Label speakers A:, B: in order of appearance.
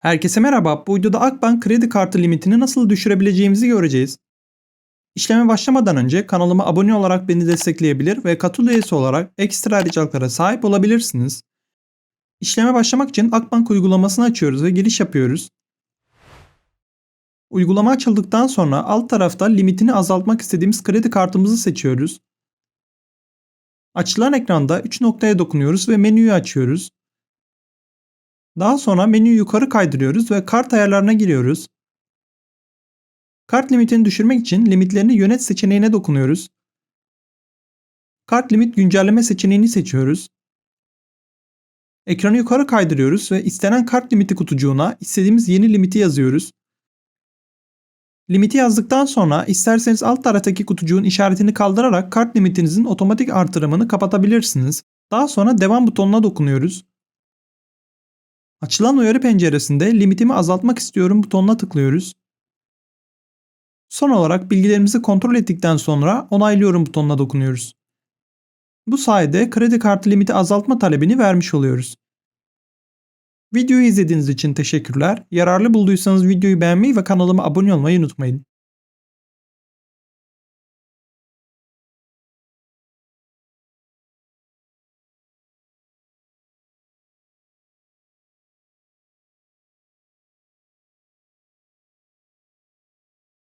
A: Herkese merhaba. Bu videoda Akbank kredi kartı limitini nasıl düşürebileceğimizi göreceğiz. İşleme başlamadan önce kanalıma abone olarak beni destekleyebilir ve katıl üyesi olarak ekstra ayrıcalıklara sahip olabilirsiniz. İşleme başlamak için Akbank uygulamasını açıyoruz ve giriş yapıyoruz. Uygulama açıldıktan sonra alt tarafta limitini azaltmak istediğimiz kredi kartımızı seçiyoruz. Açılan ekranda 3 noktaya dokunuyoruz ve menüyü açıyoruz. Daha sonra menüyü yukarı kaydırıyoruz ve kart ayarlarına giriyoruz. Kart limitini düşürmek için limitlerini yönet seçeneğine dokunuyoruz. Kart limit güncelleme seçeneğini seçiyoruz. Ekranı yukarı kaydırıyoruz ve istenen kart limiti kutucuğuna istediğimiz yeni limiti yazıyoruz. Limiti yazdıktan sonra isterseniz alt taraftaki kutucuğun işaretini kaldırarak kart limitinizin otomatik artırımını kapatabilirsiniz. Daha sonra devam butonuna dokunuyoruz. Açılan uyarı penceresinde limitimi azaltmak istiyorum butonuna tıklıyoruz. Son olarak bilgilerimizi kontrol ettikten sonra onaylıyorum butonuna dokunuyoruz. Bu sayede kredi kartı limiti azaltma talebini vermiş oluyoruz. Videoyu izlediğiniz için teşekkürler. Yararlı bulduysanız videoyu beğenmeyi ve kanalıma abone olmayı unutmayın.